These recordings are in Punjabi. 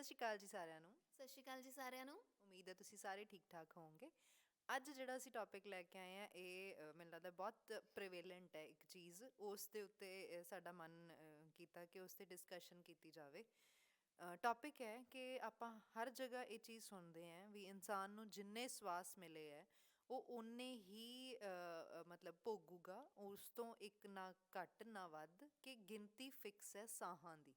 ਸਤਿ ਸ਼੍ਰੀ ਅਕਾਲ ਜੀ ਸਾਰਿਆਂ ਨੂੰ। ਸਤਿ ਸ਼੍ਰੀ ਅਕਾਲ ਜੀ ਸਾਰਿਆਂ ਨੂੰ। ਉਮੀਦ ਹੈ ਤੁਸੀਂ ਸਾਰੇ ਠੀਕ ਠਾਕ ਹੋਵੋਗੇ। ਅੱਜ ਜਿਹੜਾ ਅਸੀਂ ਟੌਪਿਕ ਲੈ ਕੇ ਆਏ ਆ ਇਹ ਅ, ਮੈਨੂੰ ਲੱਗਦਾ ਬਹੁਤ ਪ੍ਰੀਵੇਲੈਂਟ ਹੈ ਇੱਕ ਚੀਜ਼। ਉਸ ਦੇ ਉੱਤੇ ਅ, ਸਾਡਾ ਮਨ ਅ, ਕੀਤਾ ਕਿ ਉਸ ਤੇ ਡਿਸਕਸ਼ਨ ਕੀਤੀ ਜਾਵੇ। ਟੌਪਿਕ ਹੈ ਕਿ ਆਪਾਂ ਹਰ ਜਗ੍ਹਾ ਇਹ ਚੀਜ਼ ਸੁਣਦੇ ਆਂ ਵੀ ਇਨਸਾਨ ਨੂੰ ਜਿੰਨੇ ਸਵਾਸ ਮਿਲੇ ਹੈ ਉਹ ਉਨੇ ਹੀ ਅ, ਅ, ਮਤਲਬ ਭੋਗੂਗਾ। ਉਸ ਤੋਂ ਇੱਕ ਨਾ ਘੱਟ ਨਾ ਵੱਧ ਕਿ ਗਿਣਤੀ ਫਿਕਸ ਹੈ ਸਾਹਾਂ ਦੀ।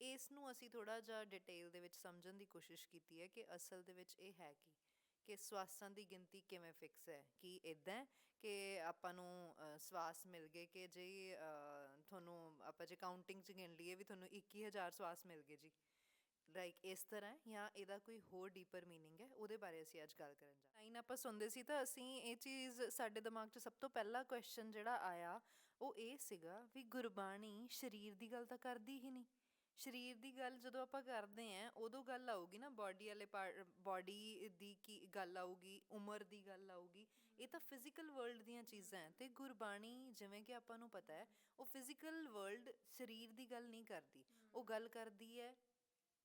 ਇਸ ਨੂੰ ਅਸੀਂ ਥੋੜਾ ਜਿਹਾ ਡਿਟੇਲ ਦੇ ਵਿੱਚ ਸਮਝਣ ਦੀ ਕੋਸ਼ਿਸ਼ ਕੀਤੀ ਹੈ ਕਿ ਅਸਲ ਦੇ ਵਿੱਚ ਇਹ ਹੈ ਕੀ? ਕਿ ਸਵਾਸਾਂ ਦੀ ਗਿਣਤੀ ਕਿਵੇਂ ਫਿਕਸ ਹੈ? ਕਿ ਇਦਾਂ ਕਿ ਆਪਾਂ ਨੂੰ ਸਵਾਸ ਮਿਲ ਗਏ ਕਿ ਜੇ ਤੁਹਾਨੂੰ ਆਪਾਂ ਜੇ ਕਾਊਂਟਿੰਗ ਚ ਗਿਣ ਲਈਏ ਵੀ ਤੁਹਾਨੂੰ 21000 ਸਵਾਸ ਮਿਲ ਗਏ ਜੀ। ਲਾਈਕ ਇਸ ਤਰ੍ਹਾਂ ਜਾਂ ਇਹਦਾ ਕੋਈ ਹੋਰ ਡੀਪਰ ਮੀਨਿੰਗ ਹੈ, ਉਹਦੇ ਬਾਰੇ ਅਸੀਂ ਅੱਜ ਗੱਲ ਕਰਨ ਜਾ ਲਾਈਨ ਆਪਾਂ ਸੁਣਦੇ ਸੀ ਤਾਂ ਅਸੀਂ ਇਹ ਚੀਜ਼ ਸਾਡੇ ਦਿਮਾਗ 'ਚ ਸਭ ਤੋਂ ਪਹਿਲਾ ਕੁਐਸਚਨ ਜਿਹੜਾ ਆਇਆ, ਉਹ ਇਹ ਸੀਗਾ ਵੀ ਗੁਰਬਾਣੀ ਸਰੀਰ ਦੀ ਗੱਲ ਤਾਂ ਕਰਦੀ ਹੀ ਨਹੀਂ। ਸਰੀਰ ਦੀ ਗੱਲ ਜਦੋਂ ਆਪਾਂ ਕਰਦੇ ਆਂ ਉਦੋਂ ਗੱਲ ਆਊਗੀ ਨਾ ਬਾਡੀ ਵਾਲੇ ਬਾਡੀ ਦੀ ਕੀ ਗੱਲ ਆਊਗੀ, ਉਮਰ ਦੀ ਗੱਲ ਆਊਗੀ, ਇਹ ਤਾਂ ਫਿਜ਼ੀਕਲ ਵਰਲਡ ਦੀਆਂ ਚੀਜ਼ਾਂ ਹੈ ਤੇ ਗੁਰਬਾਣੀ ਜਿਵੇਂ ਕਿ ਆਪਾਂ ਨੂੰ ਪਤਾ ਹੈ, ਉਹ ਫਿਜ਼ੀਕਲ ਵਰਲਡ ਸਰੀਰ ਦੀ ਗੱਲ ਨਹੀਂ ਕਰਦੀ। ਉਹ ਗੱਲ ਕਰਦੀ ਹੈ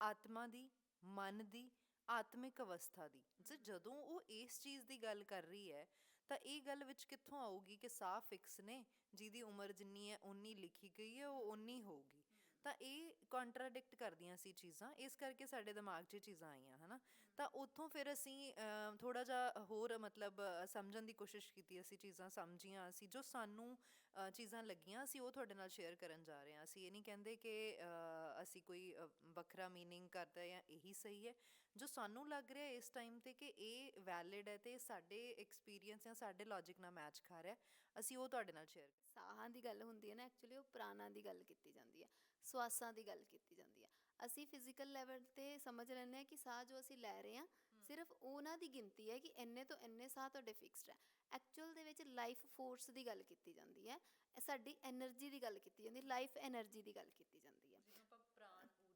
ਆਤਮਾ ਦੀ, ਮਨ ਦੀ, ਆਤਮਿਕ ਅਵਸਥਾ ਦੀ। ਜੇ ਜਦੋਂ ਉਹ ਇਸ ਚੀਜ਼ ਦੀ ਗੱਲ ਕਰ ਰਹੀ ਹੈ, ਤਾਂ ਇਹ ਗੱਲ ਵਿੱਚ ਕਿੱਥੋਂ ਆਊਗੀ ਕਿ ਸਾਹ ਫਿਕਸ ਨੇ, ਜਿਹਦੀ ਉਮਰ ਜਿੰਨੀ ਹੈ ਉਨੀ ਲਿਖੀ ਗਈ ਹੈ, ਉਹ ਉਨੀ ਹੋਊਗੀ। ਤਾਂ ਇਹ ਕੰਟਰਾਡਿਕਟ ਕਰਦੀਆਂ ਸੀ ਚੀਜ਼ਾਂ ਇਸ ਕਰਕੇ ਸਾਡੇ ਦਿਮਾਗ 'ਚ ਇਹ ਚੀਜ਼ਾਂ ਆਈਆਂ ਹਨਾ ਤਾਂ ਉੱਥੋਂ ਫਿਰ ਅਸੀਂ ਥੋੜਾ ਜਿਹਾ ਹੋਰ ਮਤਲਬ ਅ, ਸਮਝਣ ਦੀ ਕੋਸ਼ਿਸ਼ ਕੀਤੀ ਅਸੀਂ ਚੀਜ਼ਾਂ ਸਮਝੀਆਂ ਅਸੀਂ ਜੋ ਸਾਨੂੰ ਅ, ਚੀਜ਼ਾਂ ਲੱਗੀਆਂ ਅਸੀਂ ਉਹ ਤੁਹਾਡੇ ਨਾਲ ਸ਼ੇਅਰ ਕਰਨ ਜਾ ਰਹੇ ਹਾਂ ਅਸੀਂ ਇਹ ਨਹੀਂ ਕਹਿੰਦੇ ਕਿ ਅ, ਅਸੀਂ ਕੋਈ ਅ, ਵੱਖਰਾ मीनिंग ਕਰਦਾ ਜਾਂ ਇਹੀ ਸਹੀ ਹੈ ਜੋ ਸਾਨੂੰ ਲੱਗ ਰਿਹਾ ਇਸ ਟਾਈਮ ਤੇ ਕਿ ਇਹ ਵੈਲਿਡ ਹੈ ਤੇ ਸਾਡੇ ਐਕਸਪੀਰੀਅੰਸ ਜਾਂ ਸਾਡੇ ਲੌਜੀਕ ਨਾਲ ਮੈਚ ਖਾ ਰਿਹਾ ਹੈ, ਅਸੀਂ ਉਹ ਤੁਹਾਡੇ ਨਾਲ ਸ਼ੇਅਰ ਸਾਹਾਂ ਦੀ ਗੱਲ ਹੁੰਦੀ ਹੈ ਨਾ ਐਕਚੁਅਲੀ ਉਹ ਪ੍ਰਾਣਾਂ ਦੀ ਗੱਲ ਕੀਤੀ ਜਾਂਦੀ ਹੈ ਸਵਾਸਾਂ ਦੀ ਗੱਲ ਕੀਤੀ ਜਾਂਦੀ ਆ। ਅਸੀਂ ਫਿਜ਼ੀਕਲ ਲੈਵਲ ਤੇ ਸਮਝ ਲੈਂਦੇ ਆ ਕਿ ਸਾਹ ਜੋ ਅਸੀਂ ਲੈ ਰਹੇ ਆ ਸਿਰਫ ਉਹਨਾਂ ਦੀ ਗਿਣਤੀ ਹੈ ਕਿ ਇੰਨੇ ਤੋਂ ਇੰਨੇ ਸਾਹ ਤੁਹਾਡੇ ਫਿਕਸਡ ਹੈ। ਐਕਚੁਅਲ ਦੇ ਵਿੱਚ ਲਾਈਫ ਫੋਰਸ ਦੀ ਗੱਲ ਕੀਤੀ ਜਾਂਦੀ ਹੈ। ਸਾਡੀ એનર્ਜੀ ਦੀ ਗੱਲ ਕੀਤੀ ਜਾਂਦੀ ਲਾਈਫ એનર્ਜੀ ਦੀ ਗੱਲ ਕੀਤੀ ਜਾਂਦੀ ਹੈ।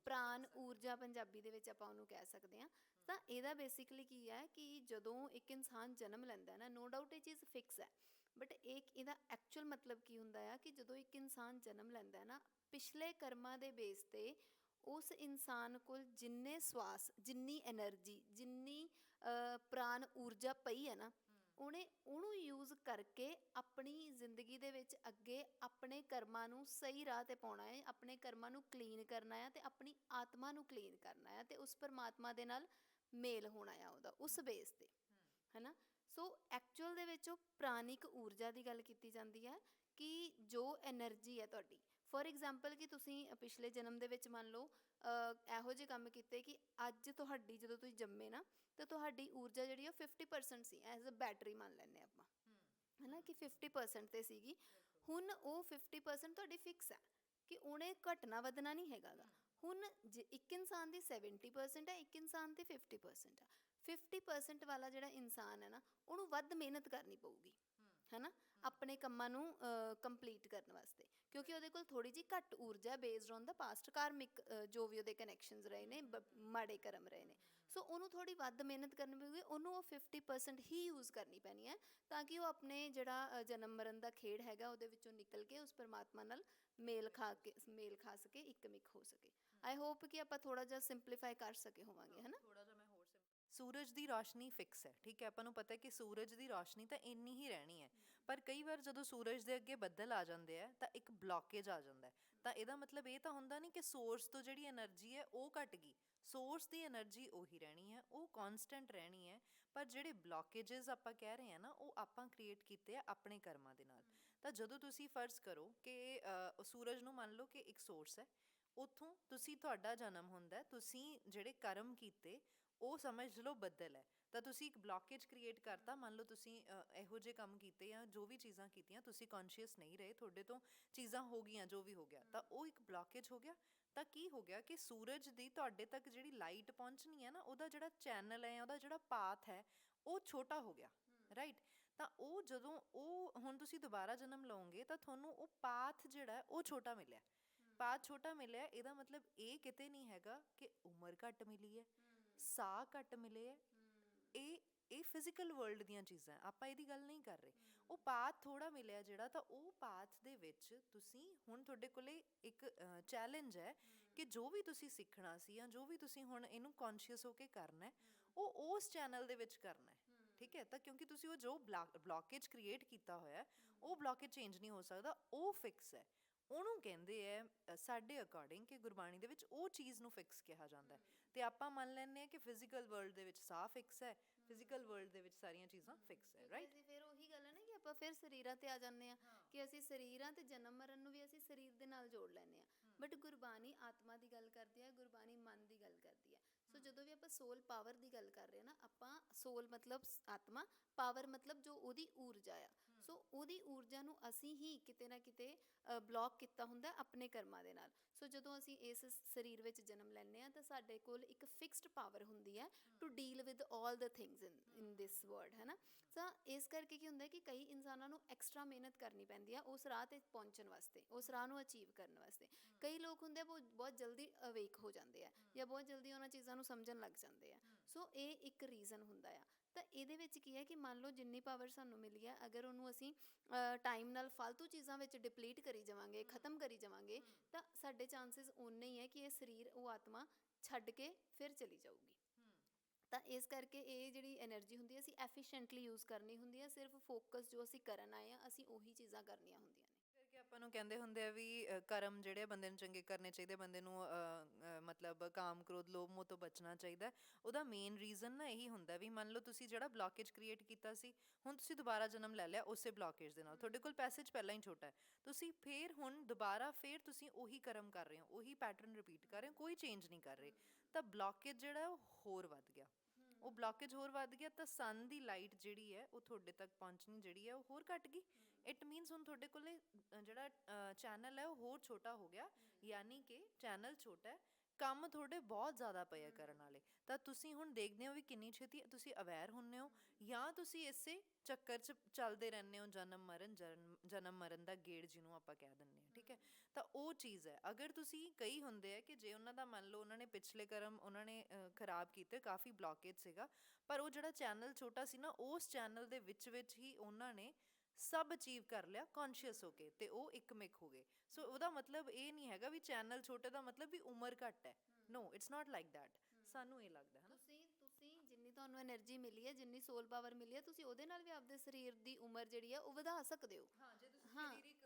ਪ੍ਰਾਣ ਊਰਜਾ ਪੰਜਾਬੀ ਦੇ ਵਿੱਚ ਆਪਾਂ ਉਹਨੂੰ ਕਹਿ ਸਕਦੇ ਹਾਂ। ਤਾਂ ਇਹਦਾ ਬੇਸਿਕਲੀ ਕੀ ਹੈ ਕਿ ਜਦੋਂ ਇੱਕ ਇਨਸਾਨ ਜਨਮ ਲੈਂਦਾ ਹੈ ਨਾ ਨੋ ਡਾਊਟ ਇਹ ਚੀਜ਼ ਫਿਕਸ ਹੈ। ਬਟ ਇਹ ਇਹਦਾ ਐਕਚੁਅਲ ਮਤਲਬ ਕੀ ਹੁੰਦਾ ਆ ਕਿ ਜਦੋਂ ਇੱਕ ਇਨਸਾਨ ਜਨਮ ਲੈਂਦਾ ਹੈ ਨਾ ਪਿਛਲੇ ਕਰਮਾਂ ਦੇ ਬੇਸ ਤੇ ਉਸ ਇਨਸਾਨ ਕੋਲ ਜਿੰਨੇ ਸਵਾਸ ਜਿੰਨੀ એનર્ਜੀ ਜਿੰਨੀ ਪ੍ਰਾਣ ਊਰਜਾ ਪਈ ਹੈ ਨਾ ਉਹਨੇ ਉਹਨੂੰ ਯੂਜ਼ ਕਰਕੇ ਆਪਣੀ ਜ਼ਿੰਦਗੀ ਦੇ ਵਿੱਚ ਅੱਗੇ ਆਪਣੇ ਕਰਮਾਂ ਨੂੰ ਸਹੀ ਰਾਹ ਤੇ ਪਾਉਣਾ ਹੈ ਆਪਣੇ ਕਰਮਾਂ ਨੂੰ ਕਲੀਨ ਕਰਨਾ ਹੈ ਤੇ ਆਪਣੀ ਆਤਮਾ ਨੂੰ ਕਲੀਨ ਕਰਨਾ ਹੈ ਤੇ ਉਸ ਪਰਮਾਤਮਾ ਦੇ ਨਾਲ ਮੇਲ ਹੋਣਾ ਆ ਉਹਦਾ ਉਸ ਬੇਸ ਤੇ ਹੈਨਾ ਸੋ ਐਕਚੁਅਲ ਦੇ ਵਿੱਚ ਉਹ ਪ੍ਰਾਣਿਕ ਊਰਜਾ ਦੀ ਗੱਲ ਕੀਤੀ ਜਾਂਦੀ ਹੈ ਕਿ ਜੋ એનર્ਜੀ ਹੈ ਤੁਹਾਡੀ। ਫੋਰ ਐਗਜ਼ਾਮਪਲ ਕਿ ਤੁਸੀਂ ਪਿਛਲੇ ਜਨਮ ਦੇ ਵਿੱਚ ਮੰਨ ਲਓ ਇਹੋ ਜਿਹੇ ਕੰਮ ਕੀਤੇ ਕਿ ਅੱਜ ਤੁਹਾਡੀ ਜਦੋਂ ਤੁਸੀਂ ਜੰਮੇ ਨਾ ਤਾਂ ਤੁਹਾਡੀ ਊਰਜਾ ਜਿਹੜੀ ਉਹ 50% ਸੀ ਐਜ਼ ਅ ਬੈਟਰੀ ਮੰਨ ਲੈਂਦੇ ਆਪਾਂ। ਹਨਾ ਕਿ 50% ਤੇ ਸੀਗੀ। ਹੁਣ ਉਹ 50% ਤੁਹਾਡੀ ਫਿਕਸ ਹੈ ਕਿ ਉਹਨੇ ਘਟਣਾ ਵਧਣਾ ਨਹੀਂ ਹੈਗਾਗਾ। ਹੁਣ ਇੱਕ ਇਨਸਾਨ ਦੀ 70% ਹੈ ਇੱਕ ਇਨਸਾਨ ਦੀ 50% ਹੈ। 50% ਵਾਲਾ ਜਿਹੜਾ ਇਨਸਾਨ ਹੈ ਨਾ ਉਹਨੂੰ ਵੱਧ ਮਿਹਨਤ ਕਰਨੀ ਪਊਗੀ ਹੈਨਾ? ਆਪਣੇ ਕੰਮਾਂ ਨੂੰ ਕੰਪਲੀਟ ਕਰਨ ਵਾਸਤੇ ਕਿਉਂਕਿ ਉਹਦੇ ਕੋਲ ਥੋੜੀ ਜੀ ਘੱਟ ਊਰਜਾ based on the past karmic ਜੋ ਵੀ ਉਹਦੇ ਕਨੈਕਸ਼ਨਸ ਰਹੇ ਨੇ ਮਾੜੇ ਕਰਮ ਰਹੇ ਨੇ। ਸੋ ਉਹਨੂੰ ਥੋੜੀ ਵੱਧ ਮਿਹਨਤ ਕਰਨੀ ਪਊਗੀ ਉਹਨੂੰ ਉਹ 50% ਹੀ ਯੂਜ਼ ਕਰਨੀ ਪੈਣੀ ਹੈ ਤਾਂ ਕਿ ਉਹ ਆਪਣੇ ਜਿਹੜਾ ਜਨਮ ਮਰਨ ਦਾ ਖੇਡ ਹੈਗਾ ਉਹਦੇ ਵਿੱਚੋਂ ਨਿਕਲ ਕੇ ਉਸ ਪਰਮਾਤਮਾ ਨਾਲ ਮੇਲ ਖਾ ਕੇ ਮੇਲ ਖਾ ਸਕੇ ਇੱਕਮਿਕ ਹੋ ਸਕੇ। ਆਈ ਹੋਪ ਕਿ ਆਪਾਂ ਥੋੜਾ ਜਿਹਾ ਸਿੰਪਲੀਫਾਈ ਕਰ ਸਕੇ ਹੋਵਾਂਗੇ ਹੈਨਾ ਥੋੜਾ ਜਿਹਾ ਮੈਂ ਹੋਰ ਸਿੰਪਲ ਸੂਰਜ ਦੀ ਰੋਸ਼ਨੀ ਫਿਕਸ ਹੈ, ਠੀਕ ਹੈ? ਆਪਾਂ ਨੂੰ ਪਤਾ ਹੈ ਕਿ ਸੂਰਜ ਦੀ ਰੌਸ਼ਨੀ ਤਾਂ ਇੰਨੀ ਹੀ ਰਹਿਣੀ ਹੈ। ਪਰ ਕਈ ਵਾਰ ਜਦੋਂ ਸੂਰਜ ਦੇ ਅੱਗੇ ਬੱਦਲ ਆ ਜਾਂਦੇ ਆ, ਤਾਂ ਇੱਕ ਬਲੌਕੇਜ ਆ ਜਾਂਦਾ ਤਾਂ ਇਹਦਾ ਮਤਲਬ ਇਹ ਤਾਂ ਹੁੰਦਾ ਨਹੀਂ ਕਿ ਸੋਰਸ ਤੋਂ ਜਿਹੜੀ એનર્ਜੀ ਹੈ ਉਹ ਘਟ ਗਈ। ਸੋਰਸ ਦੀ એનર્ਜੀ ਉਹੀ ਰਹਿਣੀ ਹੈ, ਉਹ ਕਨਸਟੈਂਟ ਰਹਿਣੀ ਹੈ। ਪਰ ਜਿਹੜੇ ਬਲੌਕੇजेस ਆਪਾਂ ਕਹਿ ਰਹੇ ਆ ਨਾ, ਉਹ ਆਪਾਂ ਕ੍ਰੀਏਟ ਕੀਤੇ ਆ ਆਪਣੇ ਕਰਮਾਂ ਦੇ ਨਾਲ। ਤਾਂ ਜਦੋਂ ਤੁਸੀਂ ਫਰਜ਼ ਕਰੋ ਕਿ ਸੂਰਜ ਨੂੰ ਮੰਨ ਲਓ ਕਿ ਇੱਕ ਸੋਰਸ ਹੈ, ਉਥੋਂ ਤੁਸੀਂ ਤੁਹਾਡਾ ਜਨਮ ਹੁੰਦਾ ਤੁਸੀਂ ਜਿਹੜੇ ਕਰਮ ਕੀਤੇ ਉਹ ਸਮਝ ਲਓ ਬੱਦਲ ਹੈ। ਤਾਂ ਤੁਸੀਂ ਇੱਕ ਬਲੌਕੇਜ ਕ੍ਰੀਏਟ ਕਰਤਾ ਮੰਨ ਲਓ ਤੁਸੀਂ ਇਹੋ ਜਿਹੇ ਕੰਮ ਕੀਤੇ ਜਾਂ ਜੋ ਵੀ ਚੀਜ਼ਾਂ ਕੀਤੀਆਂ ਤੁਸੀਂ ਕੌਨਸ਼ੀਅਸ ਨਹੀਂ ਰਹੇ ਤੁਹਾਡੇ ਤੋਂ ਚੀਜ਼ਾਂ ਹੋ ਗਈਆਂ ਜੋ ਵੀ ਹੋ ਗਿਆ। ਤਾਂ ਉਹ ਇੱਕ ਬਲੌਕੇਜ ਹੋ ਗਿਆ। ਤਾਂ ਕੀ ਹੋ ਗਿਆ ਕਿ ਸੂਰਜ ਦੀ ਤੁਹਾਡੇ ਤੱਕ ਜਿਹੜੀ ਲਾਈਟ ਪਹੁੰਚਣੀ ਹੈ ਨਾ ਉਹਦਾ ਜਿਹੜਾ ਚੈਨਲ ਹੈ ਉਹਦਾ ਜਿਹੜਾ ਪਾਥ ਹੈ ਉਹ ਛੋਟਾ ਹੋ ਗਿਆ। ਰਾਈਟ ਤਾਂ ਉਹ ਜਦੋਂ ਉਹ ਹੁਣ ਤੁਸੀਂ ਦੁਬਾਰਾ ਜਨਮ ਲਓਗੇ ਤਾਂ ਤੁਹਾਨੂੰ ਉਹ ਪਾਥ ਜਿਹੜਾ ਉਹ ਛੋਟਾ ਮਿਲਿਆ। ਪਾਥ ਛੋਟਾ ਮਿਲਿਆ ਇਹਦਾ ਮਤਲਬ ਇਹ ਕਿਤੇ ਨਹੀਂ ਹੈਗਾ ਕਿ ਉਮਰ ਘੱਟ ਮਿਲੀ ਹੈ। ਸਾਹ ਘੱਟ ਮਿਲੇ ਹੈ। ਇਹ ਇਹ ਫਿਜ਼ੀਕਲ ਵਰਲਡ ਦੀਆਂ ਚੀਜ਼ਾਂ ਆਪਾਂ ਇਹਦੀ ਗੱਲ ਨਹੀਂ ਕਰ ਰਹੇ। ਉਹ ਪਾਥ ਥੋੜਾ ਮਿਲਿਆ ਜਿਹੜਾ ਤਾਂ ਉਹ ਪਾਥ ਦੇ ਵਿੱਚ ਤੁਸੀਂ ਹੁਣ ਤੁਹਾਡੇ ਕੋਲੇ ਇੱਕ ਚੈਲੰਜ ਹੈ ਕਿ ਜੋ ਵੀ ਤੁਸੀਂ ਸਿੱਖਣਾ ਸੀ ਜਾਂ ਜੋ ਵੀ ਤੁਸੀਂ ਹੁਣ ਇਹਨੂੰ ਕੌਨਸ਼ੀਅਸ ਹੋ ਕੇ ਕਰਨਾ ਹੈ ਉਹ ਉਸ ਚੈਨਲ ਦੇ ਵਿੱਚ ਕਰਨਾ ਹੈ। ਠੀਕ ਹੈ? ਤਾਂ ਕਿਉਂਕਿ ਤੁਸੀਂ ਉਹ ਜੋ ਬਲੌਕੇਜ ਕ੍ਰੀਏਟ ਕੀਤਾ ਹੋਇਆ ਉਹ ਬਲੌਕੇਜ ਚੇਂਜ ਨਹੀਂ ਹੋ ਸਕਦਾ ਉਹ ਫਿਕਸ ਹੈ। ਉਹਨੂੰ ਕਹਿੰਦੇ ਆ ਅ, ਸਾਡੇ ਅਕੋਰਡਿੰਗ ਕਿ ਗੁਰਬਾਣੀ ਦੇ ਵਿੱਚ ਉਹ ਚੀਜ਼ ਨੂੰ ਫਿਕਸ ਕਿਹਾ ਜਾਂਦਾ ਹੈ। ਤੇ ਆਪਾਂ ਮੰਨ ਲੈਂਦੇ ਆ ਕਿ ਫਿਜ਼ੀਕਲ ਵਰਲਡ ਦੇ ਵਿੱਚ ਸਾਹ ਫਿਕਸ ਹੈ ਫਿਜ਼ੀਕਲ ਵਰਲਡ ਦੇ ਵਿੱਚ ਸਾਰੀਆਂ ਚੀਜ਼ਾਂ ਫਿਕਸ ਹੈ ਰਾਈਟ ਅਸੀਂ ਫਿਰ ਉਹੀ ਗੱਲ ਹੈ ਨਾ ਕਿ ਆਪਾਂ ਫਿਰ ਸਰੀਰਾਂ ਤੇ ਆ ਜਾਂਦੇ ਆ ਕਿ ਅਸੀਂ ਸਰੀਰਾਂ ਤੇ ਜਨਮ ਮਰਨ ਨੂੰ ਵੀ ਅਸੀਂ ਸਰੀਰ ਦੇ ਨਾਲ ਜੋੜ ਲੈਂਦੇ ਆ ਬਟ ਗੁਰਬਾਣੀ ਆਤਮਾ ਦੀ ਗੱਲ ਕਰਦੀ ਹੈ ਗੁਰਬਾਣੀ ਮਨ ਦੀ ਗੱਲ ਕਰਦੀ ਹੈ। ਸੋ ਜਦੋਂ ਵੀ ਆਪਾਂ ਸੋਲ ਪਾਵਰ ਦੀ ਗੱਲ ਕਰ ਰਹੇ ਨਾ ਆਪਾਂ ਸੋਲ ਮਤਲਬ ਆਤਮਾ ਪਾਵਰ ਮਤਲਬ ਜੋ ਉਹਦੀ ਊਰਜਾ ਆ। ਸੋ ਉਹਦੀ ਊਰਜਾ ਨੂੰ ਅਸੀਂ ਹੀ ਕਿਤੇ ਨਾ ਕਿਤੇ ਬਲੌਕ ਕੀਤਾ ਹੁੰਦਾ ਆਪਣੇ ਕਰਮਾਂ ਦੇ ਨਾਲ। ਸੋ ਜਦੋਂ ਅਸੀਂ ਇਸ ਸਰੀਰ ਵਿੱਚ ਜਨਮ ਲੈਂਦੇ ਆ ਤਾਂ ਸਾਡੇ ਕੋਲ ਇੱਕ ਫਿਕਸਡ ਪਾਵਰ ਹੁੰਦੀ ਹੈ to deal with 올 the things in in this world ਹੈ ਨਾ? ਤਾਂ ਇਸ ਕਰਕੇ ਕੀ ਹੁੰਦਾ ਹੈ ਕਿ ਕਈ ਇਨਸਾਨਾਂ ਨੂੰ ਐਕਸਟਰਾ ਮਿਹਨਤ ਕਰਨੀ ਪੈਂਦੀ ਆ ਉਸ ਰਾਹ ਤੇ ਪਹੁੰਚਣ ਵਾਸਤੇ, ਉਸ ਰਾਹ ਨੂੰ ਅਚੀਵ ਕਰਨ ਵਾਸਤੇ। ਕਈ ਲੋਕ ਹੁੰਦੇ ਆ ਉਹ ਬਹੁਤ ਜਲਦੀ ਅਵੇਕ ਹੋ ਜਾਂਦੇ ਆ ਜਾਂ ਬਹੁਤ ਜਲਦੀ ਉਹਨਾਂ ਚੀਜ਼ਾਂ ਨੂੰ ਸਮਝਣ ਲੱਗ ਜਾਂਦੇ ਆ। ਸੋ ਇਹ ਇੱਕ ਰੀਜ਼ਨ ਹੁੰਦਾ ਆ। ਤਾਂ ਇਹਦੇ ਵਿੱਚ ਕੀ ਹੈ ਕਿ ਮੰਨ ਲਓ ਜਿੰਨੀ ਪਾਵਰ ਸਾਨੂੰ ਮਿਲੀ ਹੈ ਅਗਰ ਉਹਨੂੰ ਅਸੀਂ ਟਾਈਮ ਨਾਲ ਫਾਲਤੂ ਚੀਜ਼ਾਂ ਵਿੱਚ ਡਿਪਲੀਟ ਕਰੀ ਜਾਵਾਂਗੇ ਖਤਮ ਕਰੀ ਜਾਵਾਂਗੇ ਤਾਂ ਸਾਡੇ ਚਾਂਸਸ ਉਨੇ ਹੀ ਹੈ ਕਿ ਇਹ ਸਰੀਰ ਉਹ ਆਤਮਾ ਛੱਡ ਕੇ ਫਿਰ ਚਲੀ ਜਾਊਗੀ। ਤਾਂ ਇਸ ਕਰਕੇ ਇਹ ਜਿਹੜੀ એનર્ਜੀ ਹੁੰਦੀ ਹੈ ਅਸੀਂ ਐਫੀਸ਼ੀਐਂਟਲੀ ਯੂਜ਼ ਕਰਨੀ ਹੁੰਦੀ ਹੈ ਸਿਰਫ ਫੋਕਸ ਜੋ ਅਸੀਂ ਕਰਨ ਆਏ ਆ ਅਸੀਂ ਉਹੀ ਚੀਜ਼ਾਂ ਕਰਨੀਆਂ ਹੁੰਦੀਆਂ। ਆਪਾਂ ਨੂੰ ਕਹਿੰਦੇ ਹੁੰਦੇ ਆ ਵੀ ਅ, ਕਰਮ ਜਿਹੜੇ ਆ ਬੰਦੇ ਨੂੰ ਚੰਗੇ ਕਰਨੇ ਚਾਹੀਦੇ ਬੰਦੇ ਨੂੰ ਅ, ਅ, ਮਤਲਬ ਕਾਮ ਕ੍ਰੋਧ ਲੋਭ ਮੋਹ ਤੋਂ ਬਚਣਾ ਚਾਹੀਦਾ ਹੈ। ਉਹਦਾ ਮੇਨ ਰੀਜ਼ਨ ਨਾ ਇਹੀ ਹੁੰਦਾ ਵੀ ਮੰਨ ਲਓ ਤੁਸੀਂ ਜਿਹੜਾ ਬਲੌਕੇਜ ਕ੍ਰੀਏਟ ਕੀਤਾ ਸੀ ਹੁਣ ਤੁਸੀਂ ਦੁਬਾਰਾ ਜਨਮ ਲੈ ਲਿਆ ਉਸੇ ਬਲੌਕੇਜ ਦੇ ਨਾਲ। ਤੁਹਾਡੇ ਕੋਲ ਪੈਸੇਜ ਪਹਿਲਾਂ ਹੀ ਛੋਟਾ ਹੈ। ਤੁਸੀਂ ਫੇਰ ਹੁਣ ਦੁਬਾਰਾ ਫੇਰ ਤੁਸੀਂ ਉਹੀ ਕਰਮ ਕਰ ਰਹੇ ਹੋ ਉਹੀ ਪੈਟਰਨ ਰਿਪੀਟ ਕਰ ਰਹੇ ਹੋ ਕੋਈ ਚੇਂਜ ਨਹੀਂ ਕਰ ਰਹੇ। ਤਾਂ ਬਲੌਕੇਜ ਜਿਹੜਾ ਹੈ ਉਹ ਹੋਰ ਵੱਧ ਗਿਆ। ਉਹ ਬਲੌਕੇਜ ਹੋਰ ਵੱਧ ਗਿਆ ਤਾਂ ਸਨ ਦੀ ਲਾਈਟ ਜਿਹੜੀ ਹੈ ਉਹ ਤੁਹਾਡੇ ਤੱਕ ਪਹੁੰਚਣੀ ਜਿਹੜੀ ਹੈ ਉਹ ਹੋਰ ਘਟ ਗਈ। ਇਟ ਮੀਨਸ ਹੁਣ ਤੁਹਾਡੇ ਕੋਲੇ ਅ, ਜਿਹੜਾ ਚੈਨਲ ਹੈ ਉਹ ਹੋਰ ਛੋਟਾ ਹੋ ਗਿਆ। ਯਾਨੀ ਕਿ ਚੈਨਲ ਛੋਟਾ ਹੈ। ਕੰਮ ਤੁਹਾਡੇ ਬਹੁਤ ਜ਼ਿਆਦਾ ਪਏ ਆ ਕਰਨ ਵਾਲੇ। ਤਾਂ ਤੁਸੀਂ ਹੁਣ ਦੇਖਦੇ ਹੋ ਵੀ ਕਿੰਨੀ ਛੇਤੀ ਤੁਸੀਂ ਅਵੇਅਰ ਹੁੰਨੇ ਹੋ ਜਾਂ ਤੁਸੀਂ ਇਸੇ ਚੱਕਰ 'ਚ ਚੱਲਦੇ ਰਹਿੰਦੇ ਹੋ ਜਨਮ ਮਰਨ ਜਨਮ ਜਨਮ ਮਰਨ ਦਾ ਗੇੜ ਜਿਹਨੂੰ ਆਪਾਂ ਕਹਿ ਦਿੰਦੇ ਹਾਂ ਠੀਕ ਹੈ। ਤਾਂ ਉਹ ਚੀਜ਼ ਹੈ। ਅਗਰ ਤੁਸੀਂ ਕਈ ਹੁੰਦੇ ਆ ਕਿ ਜੇ ਉਹਨਾਂ ਦਾ ਮੰਨ ਲਓ ਉਹਨਾਂ ਨੇ ਪਿਛਲੇ ਕਰਮ ਉਹਨਾਂ ਨੇ ਖਰਾਬ ਕੀਤੇ ਕਾਫੀ ਬਲੌਕੇਜ ਸੀਗਾ। ਪਰ ਉਹ ਜਿਹੜਾ ਚੈਨਲ ਛੋਟਾ ਸੀ ਨਾ ਉਸ ਚੈਨਲ ਦੇ ਵਿੱਚ ਵਿੱਚ ਹੀ ਉਹਨਾਂ ਨੇ ਸਭ ਅਚੀਵ ਕਰ ਲਿਆ ਕੌਨਸ਼ੀਅਸ ਹੋ ਕੇ। ਤੇ ਉਹ ਇੱਕਮਿਕ ਹੋ ਗਏ। ਸੋ ਉਹਦਾ ਮਤਲਬ ਇਹ ਨਹੀਂ ਹੈਗਾ ਵੀ ਚੈਨਲ ਛੋਟੇ ਦਾ ਮਤਲਬ ਵੀ ਉਮਰ ਘੱਟ ਹੈ। No it's not like that ਸਾਨੂੰ ਇਹ ਲੱਗਦਾ ਤੁਹਾਨੂੰ એનર્ਜੀ ਮਿਲੀ ਹੈ ਜਿੰਨੀ ਸੋਲ ਪਾਵਰ ਮਿਲੀ ਹੈ ਤੁਸੀਂ ਉਹਦੇ ਨਾਲ ਵੀ ਆਪਦੇ ਸਰੀਰ ਦੀ ਉਮਰ ਜਿਹੜੀ ਹੈ ਉਹ ਵਧਾ ਸਕਦੇ ਹੋ। ਹਾਂ ਜੇ ਤੁਸੀਂ ਸਰੀਰਕ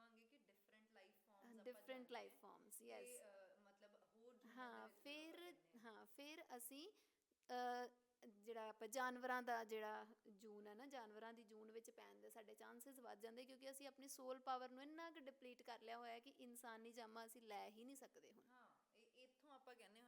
ਡਿਫਰੈਂਟ ਲਾਈਫ ਫਾਰਮਸ ਯੈਸ ਮਤਲਬ ਹੋਰ ਹਾਂ ਫਿਰ ਹਾਂ ਫਿਰ ਅਸੀਂ ਜਿਹੜਾ ਆਪਾਂ ਜਾਨਵਰਾਂ ਦਾ ਜਿਹੜਾ ਜੂਨ ਹੈ ਨਾ ਜਾਨਵਰਾਂ ਦੀ ਜੂਨ ਵਿੱਚ ਪੈਣ ਦੇ ਸਾਡੇ ਚਾਂਸਸ ਵੱਧ ਜਾਂਦੇ ਕਿਉਂਕਿ ਅਸੀਂ ਆਪਣੀ ਸੋਲ ਪਾਵਰ ਨੂੰ ਇੰਨਾ ਕੁ ਡਿਪਲੀਟ ਕਰ ਲਿਆ ਹੋਇਆ ਹੈ ਕਿ ਇਨਸਾਨੀ ਜਾਮਾ ਅਸੀਂ ਲੈ ਹੀ ਨਹੀਂ ਸਕਦੇ ਹੁਣ। ਹਾਂ ਇੱਥੋਂ ਆਪਾਂ ਕਹਿੰਦੇ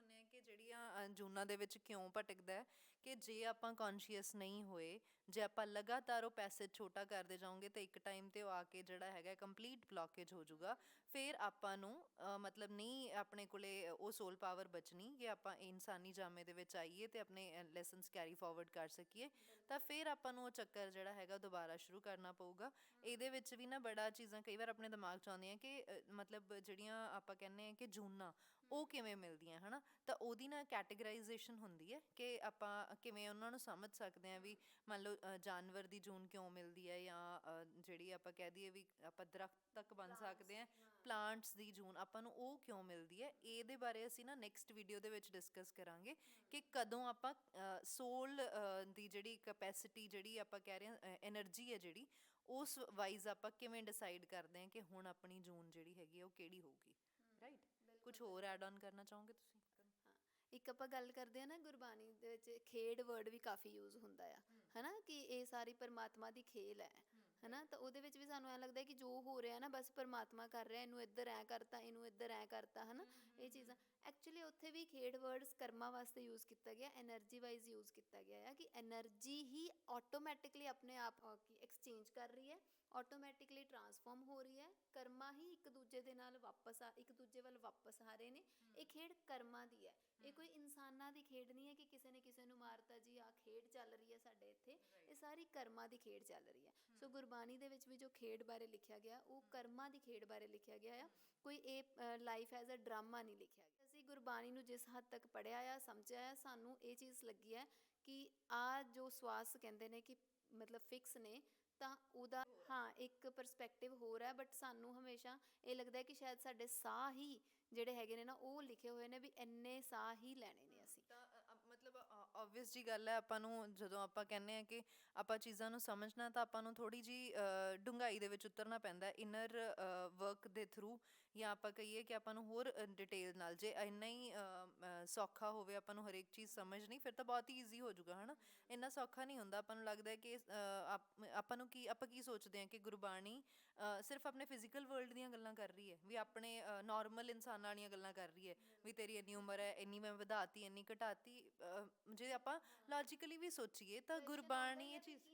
ਜਿਹੜੀਆਂ ਜੂਨਾਂ ਦੇ ਵਿੱਚ ਕਿਉਂ ਭਟਕਦਾ ਹੈ ਕਿ ਜੇ ਆਪਾਂ ਕੌਨਸ਼ੀਅਸ ਨਹੀਂ ਹੋਏ, ਜੇ ਆਪਾਂ ਲਗਾਤਾਰ ਉਹ ਪੈਸੇਜ ਛੋਟਾ ਕਰਦੇ ਜਾਓਗੇ ਤਾਂ ਇੱਕ ਟਾਈਮ ਤੇ ਉਹ ਆ ਕੇ ਜਿਹੜਾ ਹੈਗਾ ਕੰਪਲੀਟ ਬਲੌਕੇਜ ਹੋ ਜਾਊਗਾ, ਫਿਰ ਆਪਾਂ ਨੂੰ ਮਤਲਬ ਨਹੀਂ ਆਪਣੇ ਕੋਲੇ ਉਹ ਸੋਲ ਪਾਵਰ ਬਚਣੀ ਕਿ ਆਪਾਂ ਇਨਸਾਨੀ ਜਾਮੇ ਦੇ ਵਿੱਚ ਆਈਏ ਤੇ ਆਪਣੇ ਲੈਸਨਸ ਕੈਰੀ ਫਾਰਵਰਡ ਕਰ ਸਕੀਏ, ਤਾਂ ਫਿਰ ਆਪਾਂ ਨੂੰ ਉਹ ਚੱਕਰ ਜਿਹੜਾ ਹੈਗਾ ਦੁਬਾਰਾ ਸ਼ੁਰੂ ਕਰਨਾ ਪਊਗਾ। ਇਹਦੇ ਵਿੱਚ ਵੀ ਨਾ ਬੜਾ ਚੀਜ਼ਾਂ ਕਈ ਵਾਰ ਆਪਣੇ ਦਿਮਾਗ 'ਚ ਆਉਂਦੀਆਂ ਕਿ ਮਤਲਬ ਜਿਹੜੀਆਂ ਆਪਾਂ ਕਹਿੰਦੇ ਆ ਕਿ ਜੂਨਾਂ ਉਹ ਕਿਵੇਂ ਮਿਲਦੀਆਂ ਹਨਾ? ਤਾਂ ਉਹਦੀ ਨਾ ਕੈਟਾਗਰਾਈਜੇਸ਼ਨ ਹੁੰਦੀ ਹੈ ਕਿ ਆਪਾਂ ਕਿਵੇਂ ਉਹਨਾਂ ਨੂੰ ਸਮਝ ਸਕਦੇ ਹਾਂ ਵੀ ਮੰਨ ਲਓ ਜਾਨਵਰ ਦੀ ਜੂਨ ਕਿਉਂ ਮਿਲਦੀ ਹੈ ਜਾਂ ਜਿਹੜੀ ਆਪਾਂ ਕਹਿ ਦਈਏ ਵੀ ਆਪਾਂ ਦਰਖਤ ਤੱਕ ਬਣ ਸਕਦੇ ਹਾਂ ਪਲਾਂਟਸ ਦੀ ਜੂਨ ਆਪਾਂ ਨੂੰ ਉਹ ਕਿਉਂ ਮਿਲਦੀ ਹੈ? ਇਹਦੇ ਬਾਰੇ ਅਸੀਂ ਨਾ ਨੈਕਸਟ ਵੀਡੀਓ ਦੇ ਵਿੱਚ ਡਿਸਕਸ ਕਰਾਂਗੇ ਕਿ ਕਦੋਂ ਆਪਾਂ ਸੋਲ ਦੀ ਜਿਹੜੀ ਕਪੈਸਿਟੀ ਜਿਹੜੀ ਆਪਾਂ ਕਹਿ ਰਹੇ ਹਾਂ એનર્ਜੀ ਹੈ ਜਿਹੜੀ ਉਸ ਵਾਈਜ਼ ਆਪਾਂ ਕਿਵੇਂ ਡਿਸਾਈਡ ਕਰਦੇ ਹਾਂ ਕਿ ਹੁਣ ਆਪਣੀ ਜੂਨ ਜਿਹੜੀ ਹੈਗੀ ਉਹ ਕਿਹੜੀ ਹੋਊਗੀ ਰਾਈਟ ਕੁਝ ਹੋਰ ਐਡ ਆਨ ਕਰਨਾ ਚਾਹੋਗੇ ਤੁਸੀਂ? ਇੱਕ ਆਪਾਂ ਗੱਲ ਕਰਦੇ ਆ ਨਾ ਗੁਰਬਾਣੀ ਦੇ ਵਿੱਚ ਖੇਡ ਵਰਡ ਵੀ ਕਾਫੀ ਯੂਜ਼ ਹੁੰਦਾ ਆ ਹਨਾ ਕਿ ਇਹ ਸਾਰੀ ਪਰਮਾਤਮਾ ਦੀ ਖੇਲ ਹੈ ਹਨਾ ਤਾਂ ਉਹਦੇ ਵਿੱਚ ਵੀ ਸਾਨੂੰ ਐ ਲੱਗਦਾ ਕਿ ਜੋ ਹੋ ਰਿਹਾ ਨਾ ਬਸ ਪਰਮਾਤਮਾ ਕਰ ਰਿਹਾ ਇਹਨੂੰ ਇੱਧਰ ਐ ਕਰਤਾ ਇਹਨੂੰ ਇੱਧਰ ਐ ਕਰਤਾ ਹਨਾ ਇਹ ਚੀਜ਼ਾਂ। ਐਕਚੁਅਲੀ ਉੱਥੇ ਵੀ ਖੇਡ ਵਰਡਸ ਕਰਮਾ ਵਾਸਤੇ ਯੂਜ਼ ਕੀਤਾ ਗਿਆ એનર્ਜੀ ਵਾਈਜ਼ ਯੂਜ਼ ਕੀਤਾ ਗਿਆ ਆ ਕਿ એનર્ਜੀ ਹੀ ਆਟੋਮੈਟਿਕਲੀ ਆਪਣੇ ਆਪ ਐਕਸਚੇਂਜ ਕਰ ਰਹੀ ਹੈ ਆਟੋਮੈਟਿਕਲੀ ਟਰਾਂਸਫਾਰਮ ਹੋ ਕਰਮਾ ਹੀ ਇੱਕ ਦੂਜੇ ਦੇ ਨਾਲ ਵਾਪਸ ਆ ਇੱਕ ਦੂਜੇ ਵੱਲ ਵਾਪਸ ਆ ਰਹੇ ਨੇ। ਇਹ ਖੇਡ ਕਰਮਾਂ ਦੀ ਹੈ। ਇਹ ਕੋਈ ਇਨਸਾਨਾਂ ਦੀ ਖੇਡ ਨਹੀਂ ਹੈ ਕਿ ਕਿਸੇ ਨੇ ਕਿਸੇ ਨੂੰ ਮਾਰਤਾ ਜੀ ਆ ਖੇਡ ਚੱਲ ਰਹੀ ਹੈ ਸਾਡੇ ਇੱਥੇ। ਇਹ ਸਾਰੀ ਕਰਮਾਂ ਦੀ ਖੇਡ ਚੱਲ ਰਹੀ ਹੈ। ਸੋ ਗੁਰਬਾਣੀ ਦੇ ਵਿੱਚ ਵੀ ਜੋ ਖੇਡ ਬਾਰੇ ਲਿਖਿਆ ਗਿਆ ਉਹ ਕਰਮਾਂ ਦੀ ਖੇਡ ਬਾਰੇ ਲਿਖਿਆ ਗਿਆ ਆ। ਕੋਈ ਇਹ ਲਾਈਫ ਐਜ਼ ਅ ਡਰਾਮਾ ਨਹੀਂ ਲਿਖਿਆ ਗਿਆ। ਅਸੀਂ ਗੁਰਬਾਣੀ ਨੂੰ ਜਿਸ ਹੱਦ ਤੱਕ ਪੜਿਆ ਆ ਸਮਝਿਆ ਆ ਸਾਨੂੰ ਇਹ ਚੀਜ਼ ਲੱਗੀ ਹੈ ਕਿ ਆ ਜੋ ਸਵਾਸ ਕਹਿੰਦੇ ਨੇ ਕਿ ਮਤਲਬ ਫਿਕਸ ਨੇ ਤਾਂ ਉਹਦਾ ਹਾਂ, ਇੱਕ ਪਰਸਪੈਕਟਿਵ ਹੋਰ ਹੈ ਬਟ ਸਾਨੂੰ ਹਮੇਸ਼ਾ ਇਹ ਲੱਗਦਾ ਹੈ ਕਿ ਸ਼ਾਇਦ ਸਾਡੇ ਸਾਹ ਹੀ ਜਿਹੜੇ ਹੈਗੇ ਨੇ ਨਾ, ਉਹ ਲਿਖੇ ਹੋਏ ਨੇ ਵੀ ਇੰਨੇ ਸਾਹ ਹੀ ਲੈਣੇ ਨੇ ਅਸੀਂ ਤਾਂ ਅ- ਅ- ਮਤਲਬ ਆਬਵੀਅਸ ਜੀ ਗੱਲ ਹੈ, ਆਪਾਂ ਨੂੰ ਜਦੋਂ ਆਪਾਂ ਕਹਿੰਦੇ ਆ ਕਿ ਆਪਾਂ ਚੀਜ਼ਾਂ ਨੂੰ ਸਮਝਣਾ, ਤਾਂ ਆਪਾਂ ਨੂੰ ਥੋੜੀ ਜੀ ਡੂੰਘਾਈ ਦੇ ਵਿੱਚ ਉਤਰਨਾ ਪੈਂਦਾ ਇਨਰ ਵਰਕ ਦੇ ਥਰੂ ਜਾਂ ਆਪਾਂ ਕਹੀਏ ਕਿ ਆਪਾਂ ਨੂੰ ਹੋਰ ਡਿਟੇਲ ਨਾਲ, ਜੇ ਇੰਨਾ ਹੀ ਸੌਖਾ ਹੋਵੇ, ਆਪਾਂ ਨੂੰ ਹਰੇਕ ਚੀਜ਼ ਸਮਝਣੀ ਫਿਰ ਤਾਂ ਬਹੁਤ ਹੀ ਈਜ਼ੀ ਹੋ ਜਾਊਗਾ, ਹਨਾ? ਇੰਨਾ ਸੌਖਾ ਨਹੀਂ ਹੁੰਦਾ, ਆਪਾਂ ਨੂੰ ਲੱਗਦਾ ਹੈ ਕਿ ਆਪਾਂ ਨੂੰ ਕੀ, ਆਪਾਂ ਕੀ ਸੋਚਦੇ ਹਾਂ ਕਿ ਗੁਰਬਾਣੀ ਸਿਰਫ ਆਪਣੇ ਫਿਜ਼ੀਕਲ ਵਰਲਡ ਦੀਆਂ ਗੱਲਾਂ ਕਰ ਰਹੀ ਹੈ, ਵੀ ਆਪਣੇ ਨਾਰਮਲ ਇਨਸਾਨਾਂ ਵਾਲੀਆਂ ਗੱਲਾਂ ਕਰ ਰਹੀ ਹੈ ਵੀ ਤੇਰੀ ਇੰਨੀ ਉਮਰ ਹੈ ਇੰਨੀ ਮੈਂ ਵਧਾਤੀ ਇੰਨੀ ਘਟਾਤੀ ਜੇ ਆਪਾਂ ਲੌਜੀਕਲੀ ਵੀ ਸੋਚੀਏ ਤਾਂ ਗੁਰਬਾਣੀ ਇਹ ਚੀਜ਼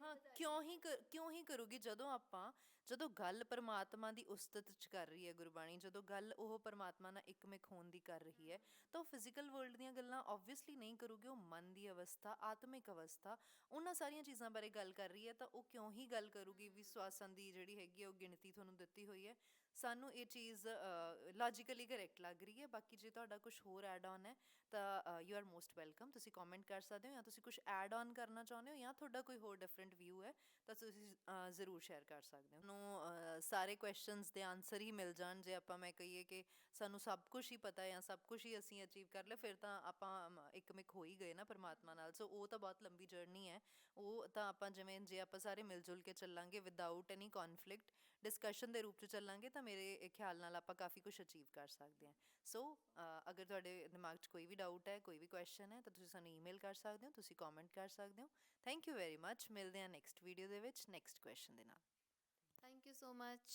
ਹਾਂ ਕਿਉਂ ਹੀ ਕਿਉਂ ਹੀ ਕਰੂਗੀ? ਜਦੋਂ ਆਪਾਂ ਜਦੋਂ ਗੱਲ ਪਰਮਾਤਮਾ ਦੀ ਉਸਤਤ ਚ ਕਰ ਰਹੀ ਹੈ ਗੁਰਬਾਣੀ ਜਦੋਂ ਗੱਲ ਉਹ ਪਰਮਾਤਮਾ ਨਾਲ ਇੱਕਮਿਕ ਹੋਣ ਦੀ ਕਰ ਰਹੀ ਹੈ ਤਾਂ ਫਿਜ਼ੀਕਲ ਵਰਲਡ ਦੀਆਂ ਗੱਲਾਂ ਆਬਵੀਅਸਲੀ ਨਹੀਂ ਕਰੂਗੀ ਉਹ ਮਨ ਦੀ ਅਵਸਥਾ ਆਤਮਿਕ ਅਵਸਥਾ ਉਹਨਾਂ ਸਾਰੀਆਂ ਚੀਜ਼ਾਂ ਬਾਰੇ ਗੱਲ ਕਰ ਰਹੀ ਹੈ ਤਾਂ ਉਹ ਕਿਉਂ ਹੀ ਗੱਲ ਕਰੂਗੀ? ਵੀ ਸਵਾਸਾਂ ਦੀ ਜਿਹੜੀ ਹੈਗੀ ਉਹ ਗਿਣਤੀ ਤੁਹਾਨੂੰ ਦਿੱਤੀ ਹੋਈ ਹੈ। ਸਾਨੂੰ ਇਹ ਚੀਜ਼ ਲੌਜੀਕਲੀ ਕਰੈਕਟ ਲੱਗ ਰਹੀ ਹੈ। ਬਾਕੀ ਜੇ ਤੁਹਾਡਾ ਕੁਝ ਹੋਰ ਐਡ ਆਨ ਹੈ ਤਾਂ ਯੂ ਆਰ ਮੋਸਟ ਵੈਲਕਮ ਤੁਸੀਂ ਕਮੈਂਟ ਕਰ ਸਕਦੇ ਹੋ ਜਾਂ ਤੁਸੀਂ ਕੁਝ ਐਡ ਆਨ ਕਰਨਾ ਚਾਹੁੰਦੇ ਹੋ ਜਾਂ ਤੁਹਾਡਾ ਕੋਈ ਹੋਰ ਡਿਫਰੈਂਟ ਵਿਊ ਹੈ ਤਾਂ ਤੁਸੀਂ ਜ਼ਰੂਰ ਸ਼ੇਅਰ ਕਰ ਸਕਦੇ ਹੋ। ਨੂੰ ਸਾਰੇ ਕੁਐਸਚਨਸ ਦੇ ਆਨਸਰ ਹੀ ਮਿਲ ਜਾਣ। ਜੇ ਆਪਾਂ ਮੈਂ ਕਹੀਏ ਕਿ ਸਾਨੂੰ ਸਭ ਕੁਝ ਹੀ ਪਤਾ ਹੈ ਜਾਂ ਸਭ ਕੁਝ ਹੀ ਅਸੀਂ ਅਚੀਵ ਕਰ ਲਿਆ ਫਿਰ ਤਾਂ ਆਪਾਂ ਅਮ, ਇੱਕਮਿਕ ਹੋ ਹੀ ਗਏ ਨਾ ਪਰਮਾਤਮਾ ਨਾਲ। ਸੋ ਉਹ ਤਾਂ ਬਹੁਤ ਲੰਬੀ ਜਰਨੀ ਹੈ। ਉਹ ਤਾਂ ਆਪਾਂ ਜਿਵੇਂ ਜੇ ਆਪਾਂ ਸਾਰੇ ਮਿਲ ਜੁਲ ਕੇ ਚੱਲਾਂਗੇ ਵਿਦਆਊਟ ਐਨੀ ਕਨਫਲਿਕਟ ਡਿਸਕਸ਼ਨ ਦੇ ਰੂਪ ਚ ਚੱਲਾਂਗੇ ਤਾਂ ਮੇਰੇ ਖਿਆਲ ਨਾਲ ਆਪਾਂ ਕਾਫੀ ਕੁਝ ਅਚੀਵ ਕਰ ਸਕਦੇ ਹਾਂ। ਸੋ ਅਗਰ ਤੁਹਾਡੇ ਦਿਮਾਗ 'ਚ ਕੋਈ ਵੀ ਡਾਊਟ ਹੈ, ਕੋਈ ਵੀ ਕੁਐਸਚਨ ਹੈ, ਤਾਂ ਤੁਸੀਂ ਸਾਨੂੰ ਈਮੇਲ ਕਰ ਸਕਦੇ ਹੋ, ਤੁਸੀਂ ਕਮੈਂਟ ਕਰ ਸਕਦੇ ਹੋ। ਥੈਂਕ ਯੂ ਵੈਰੀ ਮੱਚ ਮਿਲਦੇ ਹਾਂ ਨੈਕਸਟ ਵੀਡੀਓ ਦੇ ਵਿੱਚ ਨੈਕਸਟ ਕੁਐਸਚਨ ਦੇ ਨਾਲ। Thank you so much